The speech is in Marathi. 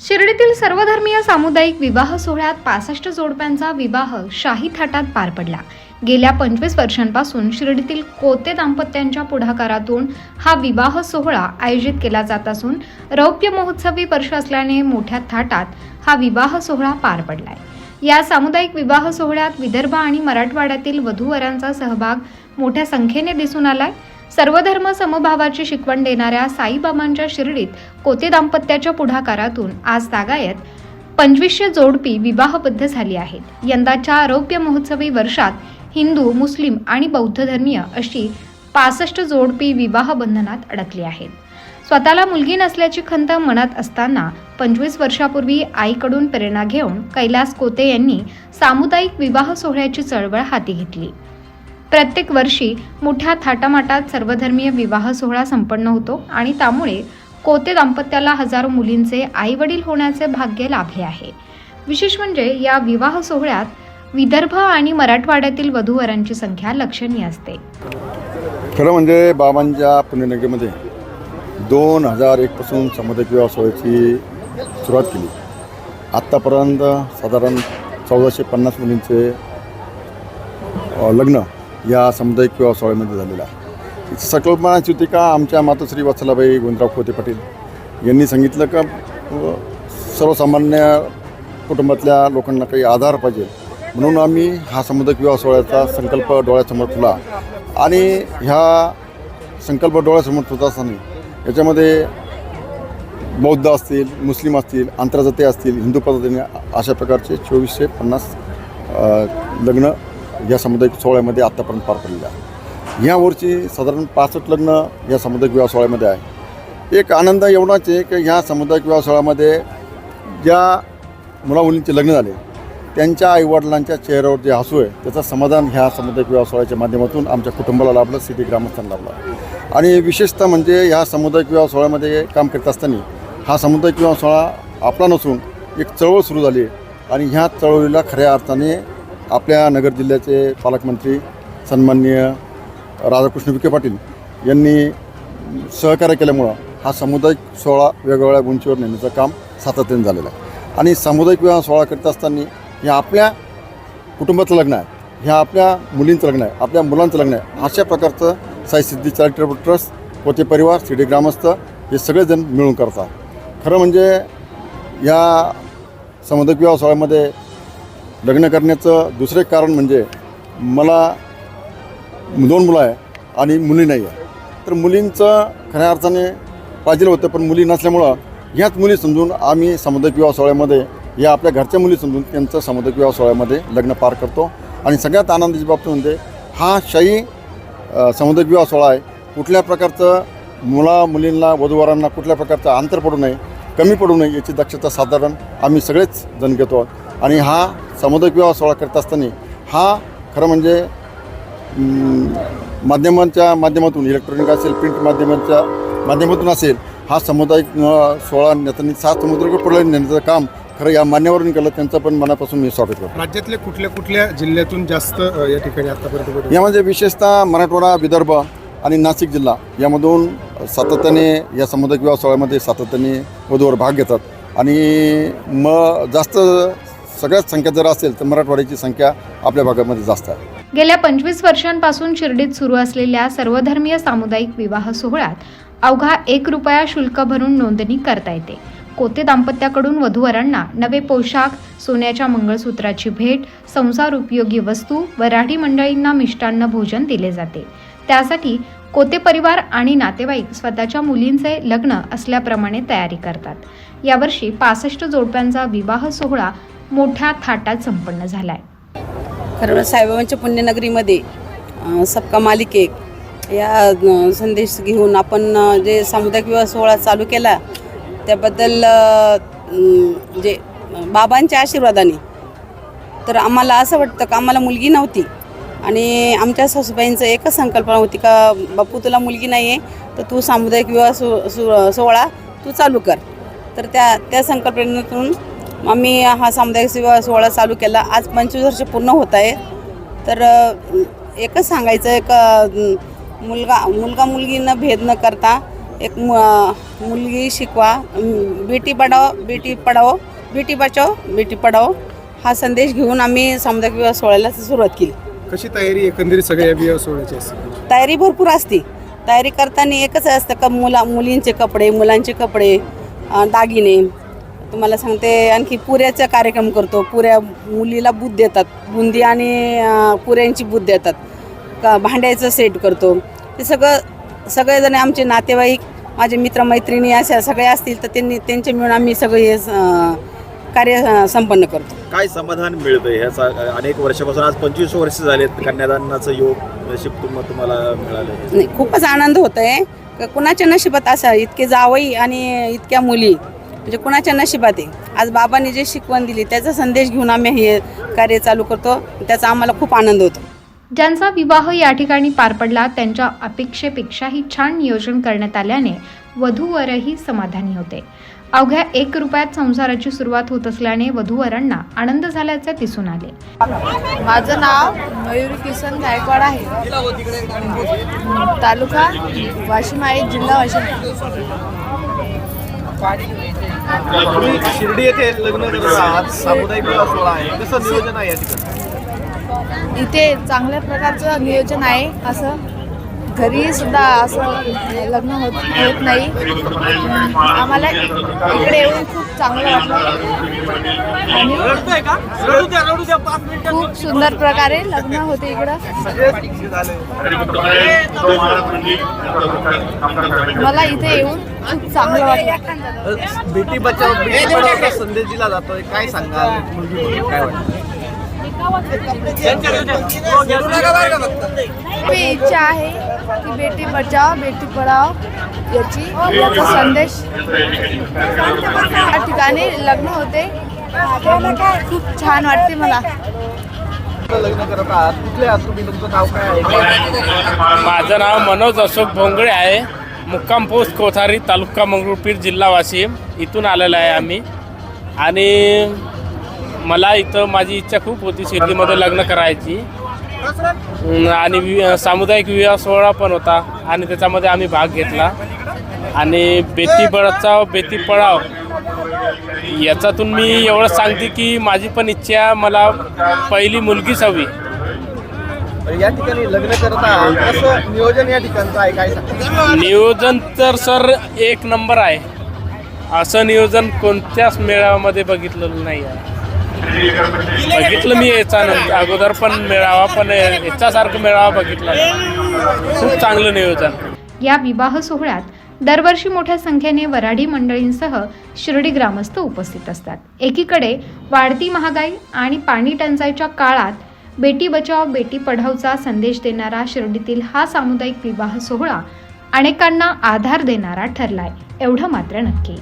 शिर्डीतील सर्वधर्मीय सामुदायिक विवाह सोहळ्यात पासष्ट जोडप्यांचा विवाह शाही थाटात पार पडला. गेल्या पंचवीस वर्षांपासून शिर्डीतील कोते दाम्पत्यांच्या पुढाकारातून हा विवाह सोहळा आयोजित केला जात असून रौप्य महोत्सवी वर्ष असल्याने मोठ्या थाटात हा विवाह सोहळा पार पडलाय. या सामुदायिक विवाह सोहळ्यात विदर्भ आणि मराठवाड्यातील वधूवरांचा सहभाग मोठ्या संख्येने दिसून आलाय. सर्वधर्म समभावाची शिकवण देणाऱ्या साईबाबांच्या शिर्डीत कोते दाम्पत्याच्या पुढाकारातून आज तागायत पंचवीसशे जोडपी विवाहबद्ध झाली आहेत. यंदाच्या आरोग्य महोत्सवी वर्षात हिंदू मुस्लिम आणि बौद्ध धर्मीय अशी पासष्ट जोडपी विवाह बंधनात अडकली आहेत. स्वतःला मुलगी नसल्याची खंत मनात असताना पंचवीस वर्षापूर्वी आईकडून प्रेरणा घेऊन कैलास कोते यांनी सामुदायिक विवाह सोहळ्याची चळवळ हाती घेतली. प्रत्येक वर्षी मोठ्या थाटामाटात सर्वधर्मीय विवाह सोहळा संपन्न होतो आणि त्यामुळे कोते दाम्पत्याला हजारो मुलींचे आई वडील होण्याचे भाग्य लाभले आहे. विशेष म्हणजे या विवाह सोहळ्यात विदर्भ आणि मराठवाड्यातील वधूवरांची संख्या लक्षणीय असते. खरं म्हणजे बाबांच्या पुण्यनगरीमध्ये दोन हजार एकपासून सामुदायिक विवाह सोहळ्याची सुरुवात केली. आत्तापर्यंत साधारण चौदाशे पन्नास मुलींचे लग्न या सामुदायिक विवाह सोहळ्यामध्ये झालेला आहे. याची होती का आमच्या मातोश्री वत्सलाबाई गोविंदराव खोते पाटील यांनी सांगितलं का सर्वसामान्य कुटुंबातल्या लोकांना काही आधार पाहिजे. म्हणून आम्ही हा सामुदायिक विवाह सोहळ्याचा संकल्प डोळ्यासमोर ठेवला. आणि ह्या संकल्प डोळ्यासमोर ठेवत असताना याच्यामध्ये बौद्ध असतील मुस्लिम असतील आंतरजाती असतील हिंदू पद्धतीने अशा प्रकारचे चोवीसशे पन्नास लग्न या सामुदायिक सोहळ्यामध्ये आत्तापर्यंत पार पडलेल्या आहे यावर्षी साधारण पासष्ट लग्न या सामुदायिक विवाह सोहळ्यामध्ये आहे. एक आनंद एवढाच आहे की ह्या सामुदायिक विवाह सोहळ्यामध्ये ज्या मुलामुलींचे लग्न झाले त्यांच्या आईवडिलांच्या चेहऱ्यावर जे हसू आहे त्याचं समाधान ह्या सामुदायिक विवाह सोहळ्याच्या माध्यमातून आमच्या कुटुंबाला लाभलं सिटी ग्रामस्थांना लाभलं. आणि विशेषतः म्हणजे ह्या सामुदायिक विवाह सोहळ्यामध्ये काम करत असताना हा सामुदायिक विवाह सोहळा आपला नसून एक चळवळ सुरू झाली आणि ह्या चळवळीला खऱ्या अर्थाने आपल्या नगर जिल्ह्याचे पालकमंत्री सन्माननीय राधाकृष्ण विखे पाटील यांनी सहकार्य केल्यामुळं हा सामुदायिक सोहळा वेगवेगळ्या उंचीवर नेण्याचं काम सातत्याने झालेलं आहे. आणि सामुदायिक विवाह सोहळा करत असताना हे आपल्या कुटुंबाचं लग्न आहे ह्या आपल्या मुलींचं लग्न आहे आपल्या मुलांचं लग्न आहे अशा प्रकारचं साई सिद्धी चॅरिटेबल ट्रस्ट पोते परिवार शिडी ग्रामस्थ हे सगळेजण मिळून करतात खरं म्हणजे या सामुदायिक विवाह सोहळ्यामध्ये लग्न करण्याचं दुसरं एक कारण म्हणजे मला दोन मुलं आहे आणि मुली नाही आहे. तर मुलींचं खऱ्या अर्थाने पाहिजे होतं पण मुली नसल्यामुळं ह्याच मुली समजून आम्ही सामुदायिक विवाह सोहळ्यामध्ये या आपल्या घरच्या मुली समजून त्यांचं सामुदायिक विवाह सोहळ्यामध्ये लग्न पार करतो. आणि सगळ्यात आनंदाची बाबत म्हणजे हा शाही सामुदायिक विवाह सोहळा आहे. कुठल्या प्रकारचं मुला मुलींना वधूवरांना कुठल्या प्रकारचं अंतर पडू नये कमी पडू नये याची दक्षता साधारण आम्ही सगळेच जण घेतो. आहोत. आणि हा सामुदायिक विवाह सोहळा करत असताना हा खरं म्हणजे माध्यमांच्या माध्यमातून इलेक्ट्रॉनिक असेल प्रिंट माध्यमांच्या माध्यमातून असेल हा सामुदायिक सोहळा नेत्यांनी सात समुद्र पुढे नेण्याचं काम खरं या मान्यवरांनी केलं त्यांचं पण मनापासून मी स्वागत करतो. राज्यातल्या कुठल्या कुठल्या जिल्ह्यातून जास्त या ठिकाणी आतापर्यंत यामध्ये विशेषतः मराठवाडा विदर्भ आणि नाशिक जिल्हा यामधून सातत्याने या सामुदायिक विवाह सोहळ्यामध्ये सातत्याने वधूवर भाग घेतात. आणि मग जास्त सगळ्यात संख्या जर असेल तर मराठवाड्याची संख्या आपल्या भागामध्ये जास्त आहे. गेल्या पंचवीस वर्षांपासून शिर्डीत सुरू असलेल्या सर्वधर्मीय सामुदायिक विवाह सोहळ्यात अवघा एक रुपया शुल्क भरून नोंदणी करता येते. कोते दाम्पत्याकडून वधूवरांना नवे पोशाख सोन्याच्या मंगळसूत्राची भेट संसार उपयोगी वस्तू वराठी मंडळींना मिष्टान्न भोजन दिले जाते. त्यासाठी कोते परिवार आणि नातेवाईक स्वतःच्या मुलींचे लग्न असल्याप्रमाणे तयारी करतात. यावर्षी पासष्ट जोडप्यांचा विवाह सोहळा मोठ्या थाटात संपन्न झालाय. खरं साईबाबांच्या पुण्यनगरीमध्ये सबका मालिक एक या संदेश घेऊन आपण जे सामुदायिक विवाह सोहळा चालू केला त्याबद्दल जे बाबांच्या आशीर्वादाने तर आम्हाला असं वाटतं का आम्हाला मुलगी नव्हती. आणि आमच्या सासूबाईंचं एकच संकल्पना होती का बापू तुला मुलगी नाही आहे तर तू सामुदायिक विवाह सो सोहळा तू चालू कर. तर त्या त्या संकल्पनेतून आम्ही हा सामुदायिक विवाह सोहळा चालू केला. आज पंचवीस वर्ष पूर्ण होत आहे. तर एकच सांगायचं आहे का अ, मुलगा मुलगा मुलगीनं भेद न करता एक मुलगी शिकवा बेटी पढाओ बेटी पढाओ बेटी बचाओ बेटी पढाओ हा संदेश घेऊन आम्ही सामुदायिक विवाह सोहळ्याला सुरुवात केली. कशी तयारी एकंदरीत सगळ्या विवाह सोहळ्याची असते? तयारी भरपूर असते. तयारी करताना एकच असतं का मुला मुलींचे कपडे मुलांचे कपडे दागिने तुम्हाला सांगते आणखी पुऱ्याचा कार्यक्रम करतो. पुऱ्या मुलीला बूथ देतात. बुंदी आणि पुऱ्यांची बूथ देतात. का भांड्याचं सेट करतो. ते सगळं सगळेजण आमचे नातेवाईक माझे मित्रमैत्रिणी अशा सगळे असतील तर त्यांनी त्यांचे मिळून आम्ही सगळे हे कार्य संपन्न करतो. काय समाधान मिळतं ह्याचा अनेक वर्षापासून आज पंचवीस वर्ष झालेत कन्यादानाचं योग तुम्हाला मिळालं. नाही खूपच आनंद होत आहे कुणाच्या नशिबात असा इतके जावई आणि इतक्या मुली. म्हणजे कुणाच्या नशिबात आहे. आज बाबांनी जे शिकवण दिली त्याचा संदेश घेऊन आम्ही हे कार्य चालू करतो. त्याचा आम्हाला खूप आनंद होतो. ज्यांचा विवाह या ठिकाणी पार पडला त्यांच्या अपेक्षेपेक्षाही छान नियोजन करण्यात आल्याने वधूवरही समाधानी होते. अवघ्या एक रुपयात संसाराची सुरुवात होत असल्याने वधूवरांना आनंद झाल्याचे दिसून आले. माझं नाव मयुरी किसन गायकवाड आहे. तालुका वाशिम आहे जिल्हा वाशिम. तुम्ही शिर्डी येथे लग्न करत आहात सामुदायिक विवाह सोहळा आहे. कसं नियोजन आहे या ठिकाणी? इथे चांगल्या प्रकारचं नियोजन आहे असं घरी सुद्धा असं लग्न होत होत नाही. आम्हाला इकडे येऊन खूप चांगलं वाटलं. आणि खूप सुंदर प्रकारे लग्न होते इकडं. मला इथे येऊन खूप चांगलं वाटलं. बेटी बचाव संदेश दिला जातोय. काय म्हणून काय वाटतं? इच्छा आहे की बेटी बचाव बेटी पढाव याची. याचा संदेश या ठिकाणी लग्न होते. खूप छान वाटते मला. लग्न करत आहात कुठले आहात तुम्ही तुमचं नाव काय आहे माझं नाव मनोज अशोक भोंगळे आहे. मुक्काम पोस्ट कोथारी तालुका मंगरुळपीर जिल्हा वाशिम इथून आलेला आहे आम्ही. आणि मला इथं माझी इच्छा खूप होती शिर्डीमध्ये लग्न करायची. आणि वि सामुदायिक विवाह सोहळा पण होता आणि त्याच्यामध्ये आम्ही भाग घेतला. आणि बेटी बचाव बेटी पळाव याच्यातून मी एवढं सांगते की माझी पण इच्छा मला पहिली मुलगीच हवी. या ठिकाणी लग्न करत नियोजन या ठिकाणचं आहे? काय नियोजन तर सर एक नंबर आहे. असं नियोजन कोणत्याच मेळाव्यामध्ये बघितलेलं नाही आहे. बघितलं मी याचा अगोदर पण मेळावा पण याच्यासारखं मेळावा बघितला खूप चांगलं नियोजन. या विवाह सोहळ्यात दरवर्षी मोठ्या संख्येने वराडी मंडळींसह शिर्डी ग्रामस्थ उपस्थित असतात. एकीकडे वाढती महागाई आणि पाणी टंचाईच्या काळात बेटी बचाव बेटी पढावचा संदेश देणारा शिर्डीतील हा सामुदायिक विवाह सोहळा अनेकांना आधार देणारा ठरलाय. एवढं मात्र नक्की.